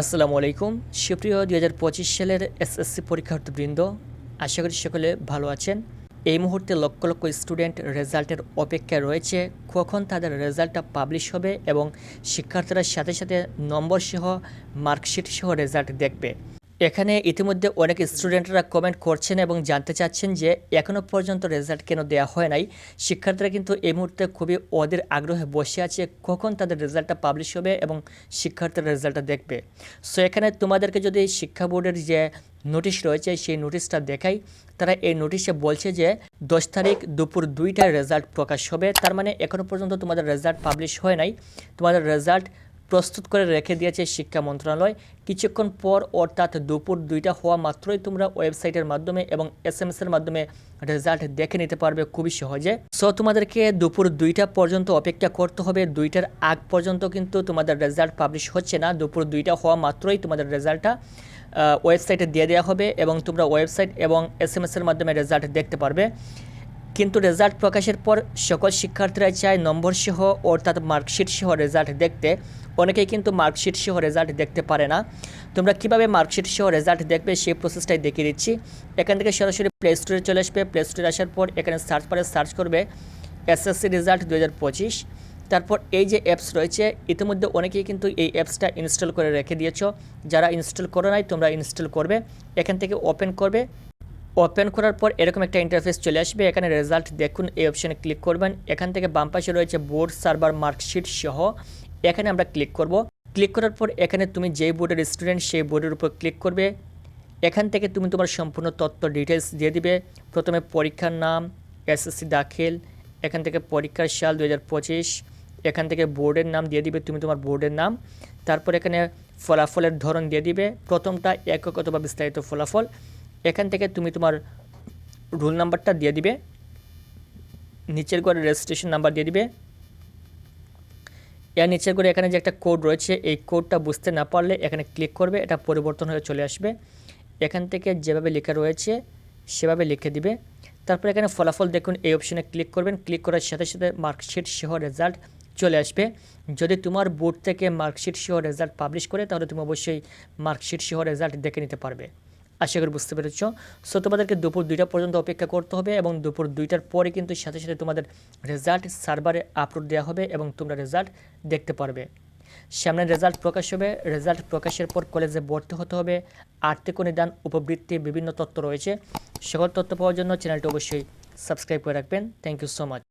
আসসালামু আলাইকুম। সুপ্রিয় দুই হাজার পঁচিশ সালের এসএসসি পরীক্ষার্থীবৃন্দ, আশা করি সকলে ভালো আছেন। এই মুহূর্তে লক্ষ লক্ষ স্টুডেন্ট রেজাল্টের অপেক্ষায় রয়েছে। কখন তাদের রেজাল্টটা পাবলিশ হবে এবং শিক্ষার্থীরা সাথে সাথে নম্বর সহ মার্কশিট সহ রেজাল্ট দেখবে। এখানে ইতিমধ্যে অনেক স্টুডেন্টরা কমেন্ট করছেন এবং জানতে চাচ্ছেন যে এখনও পর্যন্ত রেজাল্ট কেন দেওয়া হয় নাই। শিক্ষার্থীরা কিন্তু এই মুহূর্তে খুবই অধীর আগ্রহে বসে আছে কখন তাদের রেজাল্টটা পাবলিশ হবে এবং শিক্ষার্থীরা রেজাল্টটা দেখবে। সো এখানে তোমাদেরকে যদি শিক্ষা বোর্ডের যে নোটিশ রয়েছে, সেই নোটিশটা দেখাই। তারা এই নোটিশে বলছে যে দশ তারিখ দুপুর দুইটায় রেজাল্ট প্রকাশ হবে। তার মানে এখনও পর্যন্ত তোমাদের রেজাল্ট পাবলিশ হয় নাই। তোমাদের রেজাল্ট প্রস্তুত করে রেখে দিয়েছে শিক্ষা মন্ত্রণালয়। কিছুক্ষণ পর অর্থাৎ দুপুর দুইটা হওয়া মাত্রই তোমরা ওয়েবসাইটের মাধ্যমে এবং এস এম এর মাধ্যমে রেজাল্ট দেখে নিতে পারবে খুবই সহজে। সো তোমাদেরকে দুপুর দুইটা পর্যন্ত অপেক্ষা করতে হবে। দুইটার আগ পর্যন্ত কিন্তু তোমাদের রেজাল্ট পাবলিশ হচ্ছে না। দুপুর দুইটা হওয়া মাত্রই তোমাদের রেজাল্টটা ওয়েবসাইটে দিয়ে দেওয়া হবে এবং তোমরা ওয়েবসাইট এবং এস এম এর মাধ্যমে রেজাল্ট দেখতে পারবে। কিন্তু রেজাল্ট প্রকাশের পর সকল শিক্ষার্থীরা চায় নম্বর সহ অর্থাৎ মার্কশিট সহ রেজাল্ট দেখতে। অনেকেই কিন্তু মার্কশিট সহ রেজাল্ট দেখতে পারে না। তোমরা কীভাবে মার্কশিট সহ রেজাল্ট দেখবে সেই প্রসেসটাই দেখিয়ে দিচ্ছি। এখান থেকে সরাসরি প্লে স্টোরে চলে আসবে। প্লে স্টোরে আসার পর এখানে সার্চ পারে সার্চ করবে এসএসসি রেজাল্ট দু হাজার পঁচিশ। তারপর এই যে অ্যাপস রয়েছে, ইতিমধ্যে অনেকেই কিন্তু এই অ্যাপসটা ইনস্টল করে রেখে দিয়েছ। যারা ইনস্টল করো নাই, তোমরা ইনস্টল করবে। এখান থেকে ওপেন করবে। ওপেন করার পর এরকম একটা ইন্টারফেস চলে আসবে। এখানে রেজাল্ট দেখুন, এই অপশানে ক্লিক করবেন। এখান থেকে বাম পাশে রয়েছে বোর্ড সার্ভার মার্কশিট সহ। এখানে আমরা ক্লিক করব। ক্লিক করার পর এখানে তুমি যেই বোর্ডের স্টুডেন্ট সেই বোর্ডের উপর ক্লিক করবে। এখান থেকে তুমি তোমার সম্পূর্ণ তথ্য ডিটেলস দিয়ে দিবে। প্রথমে পরীক্ষার নাম এসএসসি দাখিল, এখান থেকে পরীক্ষার সাল দু হাজার পঁচিশ, এখান থেকে বোর্ডের নাম দিয়ে দিবে তুমি তোমার বোর্ডের নাম। তারপর এখানে ফলাফলের ধরন দিয়ে দিবে। প্রথমটা একক অথবা বিস্তারিত ফলাফল। এখান থেকে তুমি তোমার রুল নাম্বারটা দিয়ে দিবে, নিচের করে রেজিস্ট্রেশন নাম্বার দিয়ে দিবে। এর নিচের করে এখানে যে একটা কোড রয়েছে, এই কোডটা বুঝতে না পারলে এখানে ক্লিক করবে, এটা পরিবর্তন হয়ে চলে আসবে। এখান থেকে যেভাবে লেখা রয়েছে, সেভাবে লিখে দিবে। তারপর এখানে ফলাফল দেখুন, এই অপশনে ক্লিক করবেন। ক্লিক করার সাথে সাথে মার্কশিট সহ রেজাল্ট চলে আসবে। যদি তোমার বোর্ড থেকে মার্কশিট সহ রেজাল্ট পাবলিশ করে, তাহলে তুমি অবশ্যই মার্কশিট সহ রেজাল্ট দেখে নিতে পারবে। আশা করি বুঝতে পেরেছ। সো তোমাদেরকে দুপুর দুইটা পর্যন্ত অপেক্ষা করতে হবে এবং দুপুর দুইটার পরে কিন্তু সাথে সাথে তোমাদের রেজাল্ট সার্ভারে আপলোড দেওয়া হবে এবং তোমরা রেজাল্ট দেখতে পারবে। সামনে রেজাল্ট প্রকাশ হবে। রেজাল্ট প্রকাশের পর কলেজে ভর্তি হতে হবে। আর্থিক নিদান উপবৃত্তি, বিভিন্ন তথ্য রয়েছে। সকল তথ্য পাওয়ার জন্য চ্যানেলটি অবশ্যই সাবস্ক্রাইব করে রাখবেন। Thank you so much